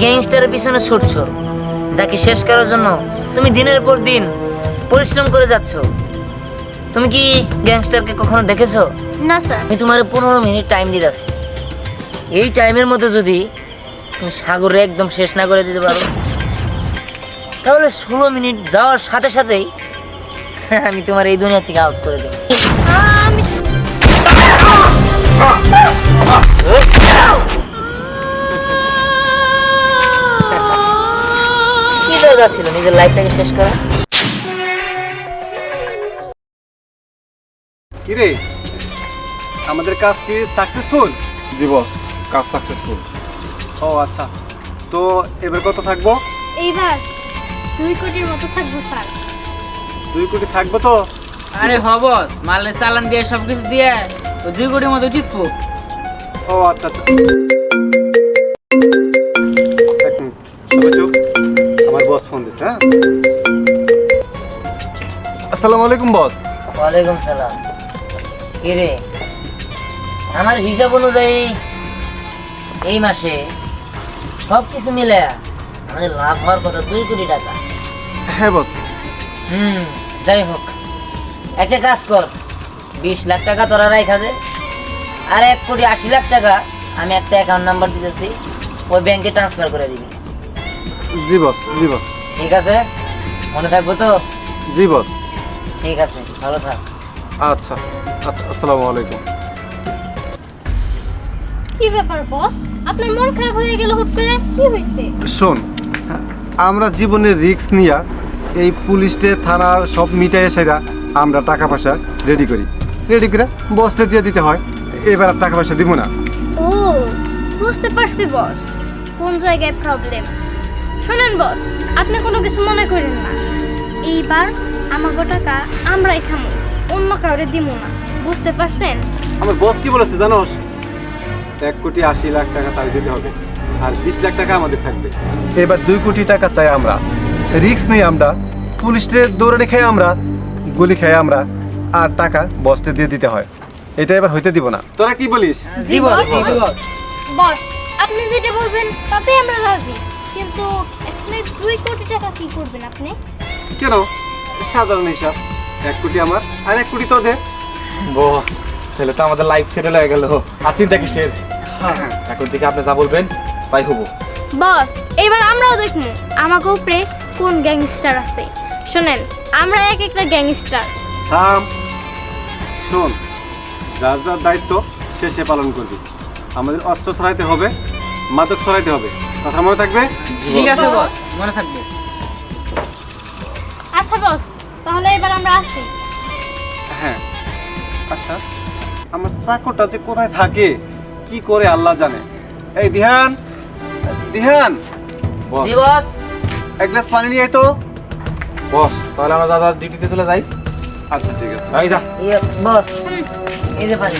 গ্যাংস্টারের পিছনে ছুটছো যাকে শেষ করার জন্য তুমি দিনের পর দিন পরিশ্রম করে যাচ্ছ। তুমি কি গ্যাংস্টারকে কখনো দেখেছ? না স্যার। আমি তোমার পনেরো মিনিট টাইম দিতেছি এই টাইমের মধ্যে যদি তুমি সাগরে একদম শেষ না করে দিতে পারো তাহলে ষোলো মিনিট যাওয়ার সাথে সাথেই আমি তোমার এই দুনিয়া থেকে আউট করে দেবো। দরকার ছিল নিজের লাইফটাকে শেষ করা। কিরে? আমাদের কাজ কি সাকসেসফুল জি বস কাজ সাকসেসফুল ও আচ্ছা। তো এবার কত থাকব? এইবার দুই কোটির মতো থাকব স্যার। দুই কোটি থাকব তো? আরে হ বস মালের চালান দিয়ে সবকিছু দিয়ে তো দুই কোটির মতো টিকবো ও আচ্ছা আচ্ছা। আসসালামু আলাইকুম বস। ওয়ালাইকুম সালাম। কি রে আমার হিসাব অনুযায়ী এই মাসে সব কিছু মিলে আমাদের লাভ হওয়ার কথা দুই কোটি টাকা। হ্যাঁ বস। হুম যাই হোক। একটা কাজ কর। বিশ লাখ টাকা তোরা রাখা দে। আর এক কোটি আশি লাখ টাকা আমি একটা অ্যাকাউন্ট নাম্বার দিতেছি ওই ব্যাংকে ট্রান্সফার করে দিবি। জি বস জি বস। ঠিক আছে? মনে থাকব তো? জি বস। ঠিক আছে ভালো থাক। আচ্ছা আচ্ছা আসসালামু আলাইকুম। কি ব্যাপার বস? আপনার মন খারাপ হয়ে গেল হুট করে? কি হয়েছে? শোন আমরা জীবনের রিস্ক নিয়া এই পুলিশে থানা সব মিটাই সেরা আমরা টাকা পয়সা রেডি করি। রেডি করে বসতে দিয়ে দিতে হয়। এবার আর টাকা পয়সা দিব না। ও বুঝতে পারছি বস। কোন জায়গায় প্রবলেম শোনেন বস আপনি কোনো কিছু মনে করেন না। এইবার আমাকে টাকা আমরাই খামো অন্য কাউরে দিব না বুঝতে পারছেন? আমার বস কি বলেছে জানোস? এক কোটি আশি লাখ টাকা তার দিতে হবে আর বিশ লাখ টাকা আমাদের থাকবে। এবার দুই কোটি টাকা চাই আমরা রিস্ক নেই আমরা পুলিশের দৌড়ানি খেয়ে আমরা গুলি খেয়ে আমরা আর টাকা বসতে দিয়ে দিতে হয়। এটা এবার হইতে দিব না। তোরা কি বলিস? বস আপনি যেটা বলবেন তাতেই আমরা রাজি। কিন্তু এখানে দুই কোটি টাকা কি করবেন আপনি? কেন? সাধারণ হিসাব। এক কোটি আমার আর এক কোটি তোদের। বস তাহলে তো আমাদের লাইফ সেটেল হয়ে গেল। আর চিন্তা কিসের? এখন থেকে আপনি যা বলবেন তাই হব। বস এবার আমরাও দেখব। আমাকে উপরে কোন গ্যাংস্টার আছে? শোনেন আমরা এক একটা গ্যাংস্টার থাম শোন যার যার দায়িত্ব সে সে পালন করবি। আমাদের অস্ত্র ছড়াইতে হবে মাদক ছড়াইতে হবে। কথা মনে থাকবে? ঠিক আছে বস। মনে থাকবে। আচ্ছা বস। তাহলে এবার আমরা আসি। হ্যাঁ। আচ্ছা আমার চাকরটা যে কোথায় থাকে কি করে আল্লাহ জানে? এই দিহান দিহান। বস, জি বস। এক গ্লাস পানি নিয়ে তো। বস তাহলে আমরা দাদা ডিউটিতে চলে যাই। আচ্ছা ঠিক আছে। যা। ইয়ে বস। এই যে পানি।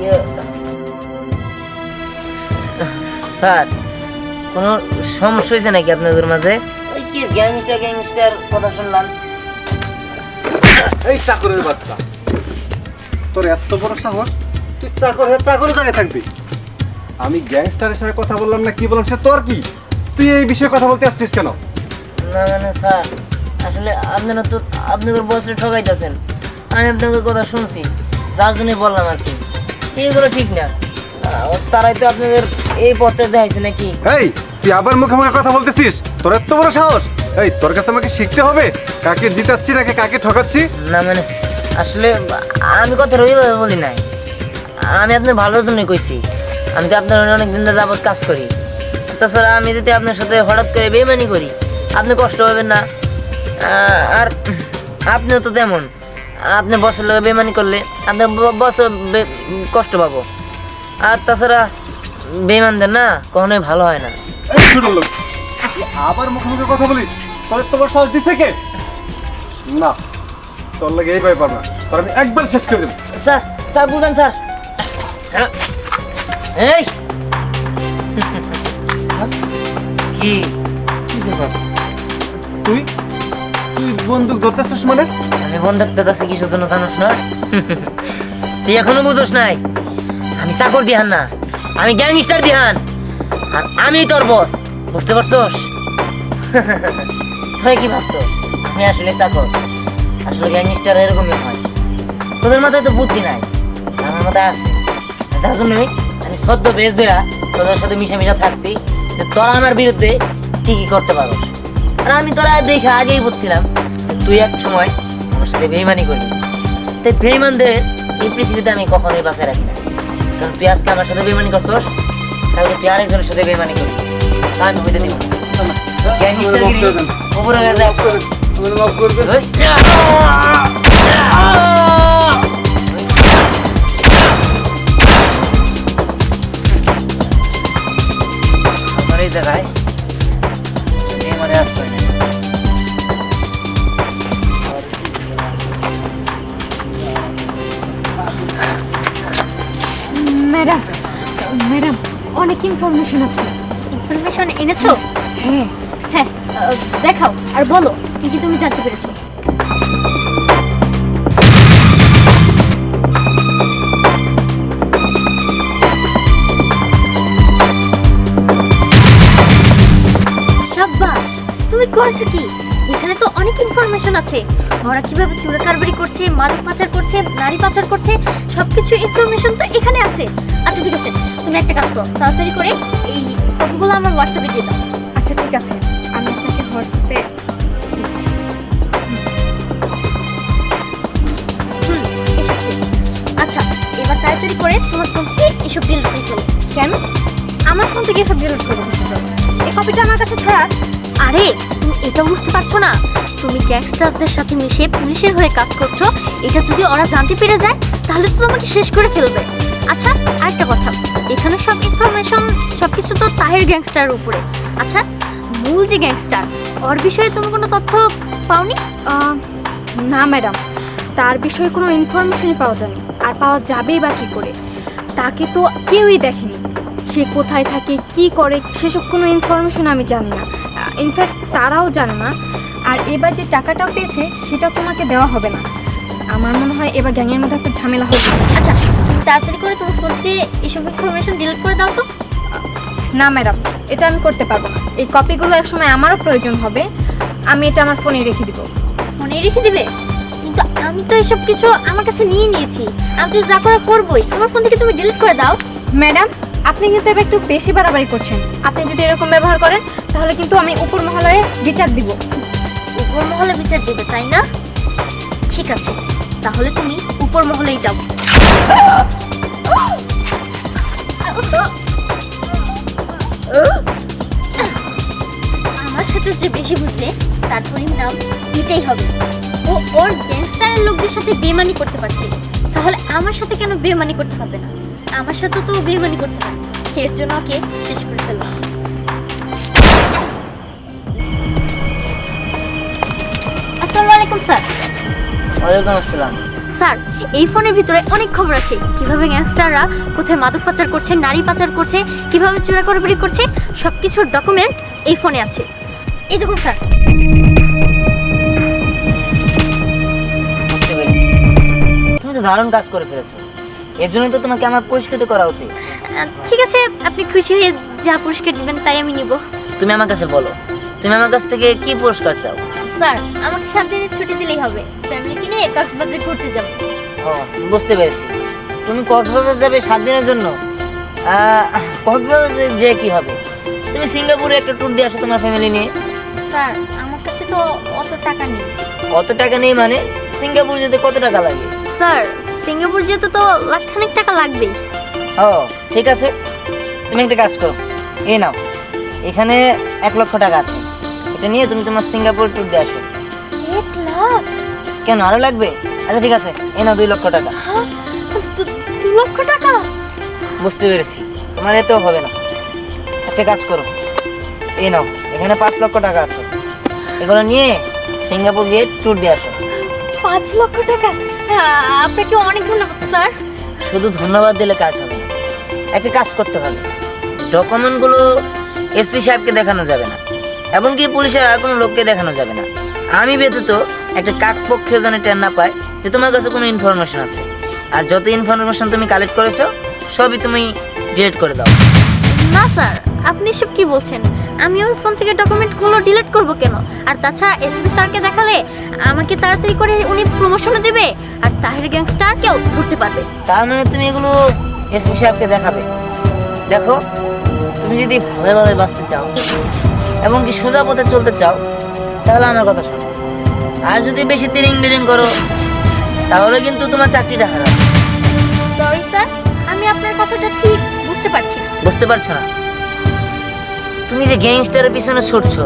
ইয়ে, স্যার কোনো সমস্যা হয়েছে নাকি আপনাদের মাঝে? ওই কি গ্যাংস্টার গ্যাংস্টার কথা শুনলাম। এই চাকরের বাচ্চা। তোর এত বড় সাহস? তুই চাকর হয়ে চাকরের জায়গায় থাকবি? আমি গ্যাংস্টারের সাথে কথা বললাম না কি বললাম সে তোর কি? তুই এই বিষয়ে কথা বলতে আসছিস কেন? না মানে স্যার। আসলে আপনারা তো আপনাদের বসে ঠকাইতেছেন। আমি আপনাদের কথা শুনছি যার জন্য বললাম আর কি। এইগুলো ঠিক না। তারাই তো আপনাদের এই পথে দেখাইছে নাকি? এই তুই আবার মুখে মুখে কথা বলতেছিস? তোর এত বড় সাহস? এই তোর কাছে আমাকে শিখতে হবে? কাকে জিতাচ্ছি নাকি কাকে ঠকাচ্ছি? না মানে আসলে আমি কথা রবিবার বলি নাই। আমি আপনার ভালোর জন্যই কইছি। আমি তো আপনার অনেক দিন যাবত কাজ করি। তাছাড়া আমি যদি আপনার সাথে হঠাৎ করে বেমানি করি আপনি কষ্ট পাবেন না। আর আপনিও তো তেমন। আপনি বসের লোক বেমানি করলে আপনার বস কষ্ট পাবো। আর তাছাড়া বেমানদের না কখনোই ভালো হয় না। আবার মুখে মুখে কথা বলিস? তোর বড় সাহস দিছে কে? না তোর লাগে এই ব্যাপার না। তোর আমি একবার শেষ করে দেবো। স্যার স্যার বুঝেন স্যার। এই! কি? তুই? তুই বন্দুক ধরতেছিস মানে? আমি বন্ধুত্বের কাছে কিসের জন্য জানোস না? তুই এখনও বুঝোস নাই। আমি চাকর দিহান না, আমি গ্যাংস্টার দিহান, আর আমি তোর বস, বুঝতে পারছস? তুই কি ভাবছ আমি আসলে চাকর, আসলে গ্যাংস্টার এরকমই হয়। তোদের মাথায় তো বুদ্ধি নাই, আমার মাথায় আছে। যার জন্যই আমি সদ্য বেশ দেরা তোদের সাথে মিশে মিশে থাকছি যে তোরা আমার বিরুদ্ধে কি কি করতে পারোস। আর আমি তোরা দেখে আগেই বুঝছিলাম যে তুই এক সময় আমার সাথে বেইমানি করবি। তাই বেইমানদের এই পৃথিবীতে আমি কখনোই বাঁচায় রাখি না। কারণ তুই আজকে আমার সাথে বেইমানি করছস তাহলে তুই আরেকজনের সাথে বেইমানি করবি। তা আমি হইতে দিব উপরে। আমার এই জায়গায় মানে আশ্রয় ম্যাডাম ম্যাডাম অনেক ইনফরমেশন আছে। ইনফরমেশন এনেছো? হ্যাঁ। হ্যাঁ দেখাও আর বলো কি কি তুমি জানতে পেরেছ? সাব্বাস তুমি করেছ কি? এখানে তো অনেক ইনফরমেশন আছে। ওরা কীভাবে চুরা কারবারি করছে মাদক পাচার করছে নারী পাচার করছে সবকিছু ইনফরমেশন তো এখানে আছে। আচ্ছা ঠিক আছে। তুমি একটা কাজ করো তাড়াতাড়ি করে এই কপিগুলো আমার হোয়াটসঅ্যাপে দিয়ে দাও। আচ্ছা ঠিক আছে। আমি আপনাকে হোয়াটসঅ্যাপে দিচ্ছি। আচ্ছা এবার তাড়াতাড়ি করে তোমার ফোন থেকে এসব ডিলিট করে ফেলো? কেন? আমার ফোন থেকে সব ডিলিট করব কিছু এই কপিটা আমার কাছে থাক। আরে তুমি এটা বুঝতে পারছ না। তুমি গ্যাংস্টারদের সাথে মিশে পুলিশের হয়ে কাজ করছ। এটা যদি ওরা জানতে পেরে যায় তাহলে তো তোমাকে শেষ করে ফেলবে। আচ্ছা আরেকটা কথা। এখানে সব ইনফরমেশন সব কিছু তো তাহের গ্যাংস্টারের উপরে। আচ্ছা মূল যে গ্যাংস্টার ওর বিষয়ে তুমি কোনো তথ্য পাওনি? না ম্যাডাম তার বিষয়ে কোনো ইনফরমেশনই পাওয়া যায়নি। আর পাওয়া যাবেই বা কী করে? তাকে তো কেউই দেখেনি। সে কোথায় থাকে কি করে সেসব কোনো ইনফরমেশন আমি জানি না। ইনফ্যাক্ট তারাও জানে না। আর এবার যে টাকাটা পেয়েছে সেটা তোমাকে দেওয়া হবে না। আমার মনে হয় এবার গ্যাংয়ের মধ্যে একটা ঝামেলা হবে। আচ্ছা তাড়াতাড়ি করে তোমার ফোন থেকে এসব ইনফরমেশন ডিলিট করে দাও তো। না ম্যাডাম এটা আমি করতে পারব না। এই কপিগুলো একসময় আমারও প্রয়োজন হবে। আমি এটা আমার ফোনে রেখে দিব। মনে রেখে দিবে? কিন্তু আমি তো এসব কিছু আমার কাছে নিয়ে নিয়েছি। আমি তো যা করা করবোই। তোমার ফোন থেকে তুমি ডিলিট করে দাও। ম্যাডাম আপনি কিন্তু এবার একটু বেশি বাড়াবাড়ি করছেন। আপনি যদি এরকম ব্যবহার করেন তাহলে কিন্তু আমি উপর মহলায় বিচার দিব। উপর মহলে বিচার দেবে তাই না? ঠিক আছে তাহলে তুমি উপর মহলেই যাও। আমার সাথে যে বেশি বুঝলে তার পরিণাম দিতেই হবে। ও ওর গ্যাংস্টারের লোকদের সাথে বেমানি করতে পারছে তাহলে আমার সাথে কেন বেমানি করতে পারবে না? আমার সাথে তো বেমানি করতে পারে এর জন্য ওকে শেষ করে ফেলব। আসসালামু আলাইকুম, স্যার। ওয়ালাইকুম আসসালাম। স্যার এই ফোনের ভিতরে অনেক খবর আছে। কীভাবে গ্যাংস্টাররা কোথায় মাদক পাচার করছে নারী পাচার করছে কীভাবে চোরা করবারি করছে সব কিছুর ডকুমেন্ট এই ফোনে আছে। এই দেখুন স্যার। তুমি তো দারুণ কাজ করে ফেলেছো। এর জন্য তো তোমাকে আমার পুরস্কৃত করা উচিত। ঠিক আছে আপনি খুশি হয়ে যা পুরস্কার দিবেন তাই আমি নিব। তুমি আমার কাছে বলো তুমি আমার কাছ থেকে কি পুরস্কার চাও? স্যার আমাকে সাত দিনের ছুটি দিলেই হবে। ফ্যামিলিকে নিয়ে কক্সবাজার ঘুরতে যাব। ও বুঝতে পেরেছি। তুমি কক্সবাজার যাবে সাত দিনের জন্য? আহ, কক্সবাজার যে- যে কি হবে? তুমি সিঙ্গাপুরে একটা ট্যুর দিয়ে আসো তোমার ফ্যামিলি নিয়ে। স্যার আমার কাছে তো অত টাকা নেই। কত টাকা নেই মানে? সিঙ্গাপুর যেতে কত টাকা লাগে? স্যার সিঙ্গাপুর যেতে তো লাখখানেক টাকা লাগবেই। ও ঠিক আছে। তুমি একটা কাজ করো। এই নাও। এখানে এক লক্ষ টাকা আছে। এটা নিয়ে তুমি তোমার সিঙ্গাপুর ট্যুর দিয়ে আসো। এক লাখ? কেন আরও লাগবে? আচ্ছা ঠিক আছে এই নাও দুই লক্ষ টাকা। হ্যাঁ? দু- লক্ষ টাকা? বুঝতে পেরেছি তোমার এতেও হবে না। একটা কাজ করো এই নাও এখানে পাঁচ লক্ষ টাকা আছে। এগুলো নিয়ে সিঙ্গাপুর গিয়ে ট্যুর দিয়ে আসো। পাঁচ লক্ষ টাকা? আপনাকে অনেক ধন্যবাদ স্যার। শুধু ধন্যবাদ দিলে কাজ হবে একটা কাজ করতে হবে। ডকুমেন্টগুলো এসপি সাহেবকে দেখানো যাবে না। এবং কি পুলিশের আর কোনো লোককে দেখানো যাবে না। আমি ব্যতীত একটা কাকপক্ষীয় যেন টের না পায় যে তোমার কাছে কোনো ইনফরমেশন আছে। আর যত ইনফরমেশন তুমি কালেক্ট করেছ সবই তুমি ডিলিট করে দাও। না স্যার আপনি এসব কি বলছেন? আমি ওর ফোন থেকে ডকুমেন্টগুলো ডিলিট করব কেন? আর তাছাড়া এসপি স্যারকে দেখালে আমাকে তাড়াতাড়ি করে উনি প্রমোশনও দেবে আর তাহের গ্যাংস্টারকেও ধরতে পারবে। তার মানে তুমি এগুলো এসপি সাহেবকে দেখাবে। দেখো তুমি যদি ভালোভাবে বাঁচতে চাও এবং কি সোজা পথে চলতে চাও তাহলে আমার কথা শোনো। আর যদি বেশি তিরিং বিরিং করো তাহলে কিন্তু তোমার চাকরিটা হারাবে। সরি স্যার আমি আপনার কথাটা ঠিক বুঝতে পারছি না। বুঝতে পারছ না? তুমি যে গ্যাংস্টারের পিছনে ছুটছো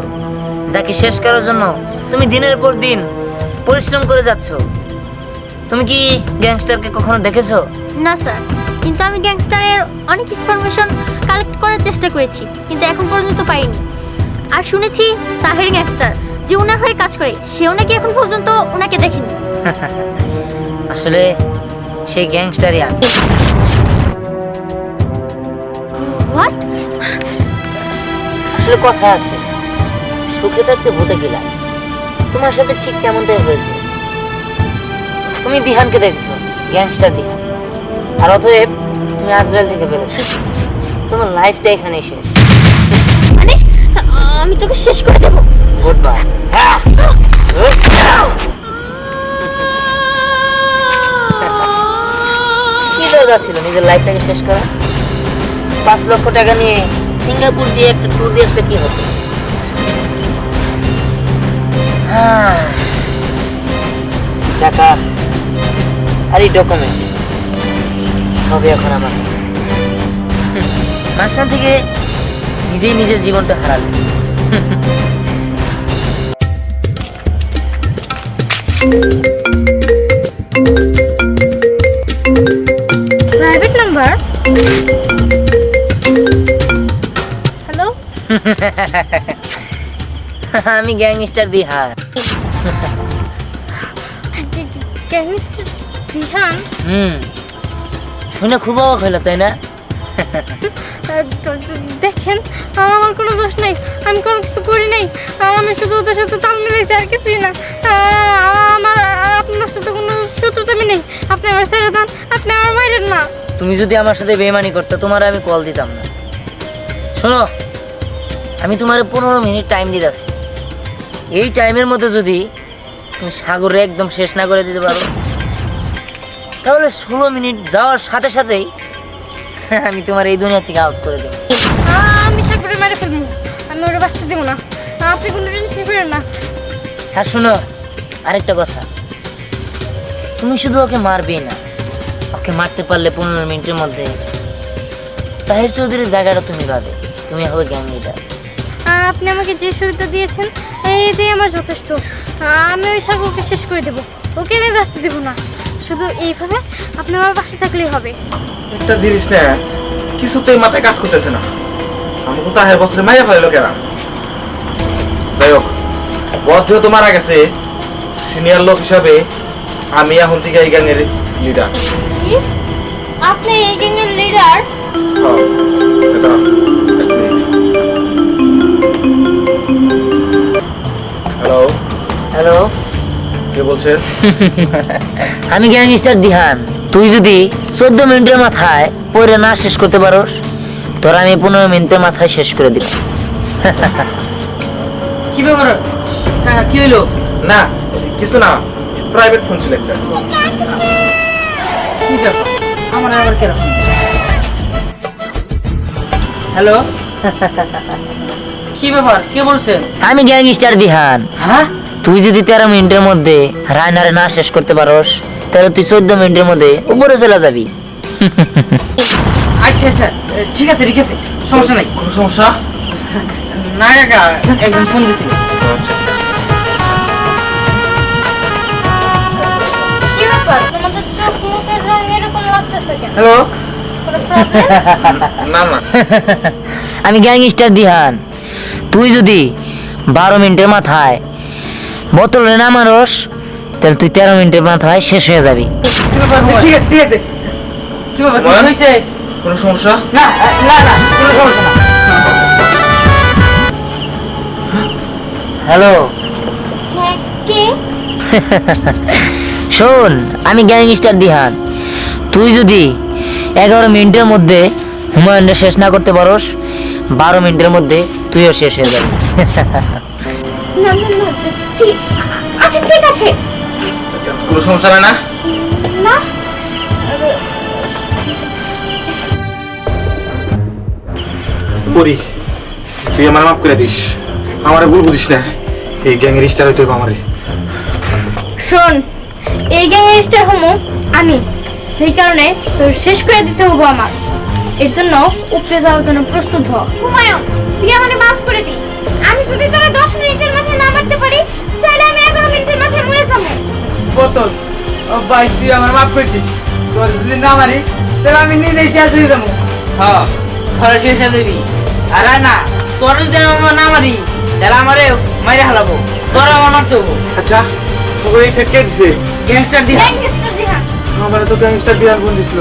যাকে শেষ করার জন্য তুমি দিনের পর দিন পরিশ্রম করে যাচ্ছ? তুমি কি গ্যাংস্টারকে কখনো দেখেছ? না স্যার কিন্তু আমি গ্যাংস্টারের অনেক ইনফরমেশন কালেক্ট করার চেষ্টা করেছি কিন্তু এখন পর্যন্ত পাইনি। আর শুনেছি তাহের গ্যাংস্টার যে ওনার হয়ে কাজ করে সেও নাকি এখন পর্যন্ত ওনাকে দেখেনি। আসলে সেই গ্যাংস্টারই আমি হোয়াট আসলে কথা আছে। সুখে থাকতে ভূতে গেলাম তোমার সাথে ঠিক তেমনটাই হয়েছে। তুমি দিহানকে দেখছ গ্যাংস্টার দিহান। আর অতএব তুমি আজরাল থেকে পেরেছ তোমার লাইফটা এখানেই শেষ। আমি তোকে শেষ করে দেবো। কি দরকার ছিল নিজের লাইফটাকে শেষ করা? পাঁচ লক্ষ টাকা নিয়ে সিঙ্গাপুর দিয়ে একটা ট্যুর দিয়ে আসলে কি হতো? হ্যাঁ, টাকা আর এই ডকুমেন্ট সবই এখন আমার। মাঝখান থেকে নিজেই নিজের জীবনটা হারালো। প্রাইভেট নাম্বার হ্যালো আমি গ্যাংস্টার দিহার গ্যাংস্টার দিহান হুম। শুনে খুব অবাক হলো তাই না? দেখেন আমার কোনো দোষ নেই, আমি কোনো কিছু করি নাই আমি শুধু ওদের সাথে তাল মিলাইছি আর কিছুই না। আমার আপনার সাথে কোনো শত্রুতা আমি নেই। আপনি আমার ছেড়ে দেন, আপনি আমার মাইরেন না। তুমি যদি আমার সাথে বেমানি করতে, তোমার আমি কল দিতাম না। শোনো, আমি তোমার পনেরো মিনিট টাইম দিতেছি। এই টাইমের মধ্যে যদি তুমি সাগরে একদম শেষ না করে দিতে পারো, তাহলে ষোলো মিনিট যাওয়ার সাথে সাথেই আমি তোমার এই দুনিয়া থেকে আউট করে দেবো। আমি মেরে ফেলব। আমি ওরা বাঁচতে দেবো না। আপনি কোনো টেনশন করেন না। হ্যাঁ শোনো আরেকটা কথা। তুমি শুধু ওকে মারবেই না। ওকে মারতে পারলে পনেরো মিনিটের মধ্যে তাহির চৌধুরীর জায়গাটা তুমি পাবে। তুমি হবে গ্যাং লিডার আপনি আমাকে যে সুবিধা দিয়েছেন এই দিয়ে আমার যথেষ্ট। আমি ওই সাগরকে শেষ করে দেবো। ওকে আমি বাঁচতে দেবো না। শুধু এইভাবে আপনি আমার পাশে থাকলেই হবে। একটা জিনিস না কিছুতেই মাথায় কাজ করতেছে না। আমাকে তো আহের বছরে মাইয়া ফেলো কেনা যাই হোক বধ যেহেতু মারা গেছে সিনিয়র লোক হিসাবে আমি এখন থেকে এই গ্যাংয়ের লিডার আপনি এই গ্যাংয়ের লিডার হ্যালো হ্যালো কে বলছেন আমি গ্যাংস্টার দিহান। তুই যদি চোদ্দ মিনিটের মাথায় পড়ে না শেষ করতে পারোস তোর আমি পনেরো মিনিটের মাথায় শেষ করে দিব। কি ব্যাপার? হ্যাঁ, কি হইল? না কিছু না প্রাইভেট ফোন ছিল একটা। কি ব্যাপার? আমার আবার কীরকম? হ্যালো? কি ব্যাপার? কে বলছেন আমি গ্যাংস্টার দিহান। হ্যাঁ? তুই যদি তেরো মিনিটের মধ্যে রায়নারে না শেষ করতে পারোস তাহলে তুই চোদ্দ মিনিটের মধ্যে উপরে চলে যাবি। আচ্ছা আচ্ছা ঠিক আছে ঠিক আছে সমস্যা নাই। কোনো সমস্যা? না কাকা একজন ফোন দিছিল হ্যালো? আমি গ্যাংস্টার দিহান। তুই যদি বারো মিনিটের মাথায় বোতলে না মারস তাহলে তুই তেরো মিনিটের মাথায় শেষ হয়ে যাবি। ঠিক আছে ঠিক আছে। কি ব্যাপার হয়েছে? কোনো সমস্যা? না না না কোনো সমস্যা না। হ্যালো। হ্যাঁ শোন আমি গ্যাংস্টার দিহান। তুই যদি এগারো মিনিটের মধ্যে হুমায়ুনটা শেষ না করতে পারোস বারো মিনিটের মধ্যে তুইও শেষ হয়ে যাবি। আচ্ছা ঠিক আছে। কোনো সমস্যা হয় না? তুই আমার মাফ করে দিস। আমারে ভুল বুঝিস না। এই গ্যাংয়ের স্টার হইতে হবে আমারে। শোন এই গ্যাংয়ের স্টার হমো আমি। সেই কারণে তোর শেষ করে দিতে হব আমার। এর জন্য উপরে যাওয়ার জন্য প্রস্তুত হ। হুমায়ুন তুই আমাকে মাফ করে দিস। আমি যদি তোরা দশ মিনিটের বোতল। ও ভাই তুই আমার মাফ করছি তোর যদি না মারি তাহলে আমি নিজেই শেষ হয়ে যাব। হ্যাঁ তোরা শেষ হয়ে দিবি আর না তোর যদি আমার না মারি তাহলে আমারে মাইরে হালাবো তোরা আমার মারতে হব। আচ্ছা তোকে এই ঠেকে দিছে। গ্যাংস্টার দিহা। আমার তো গ্যাংস্টার দিয়ে আনবন দিছিল।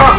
Oh!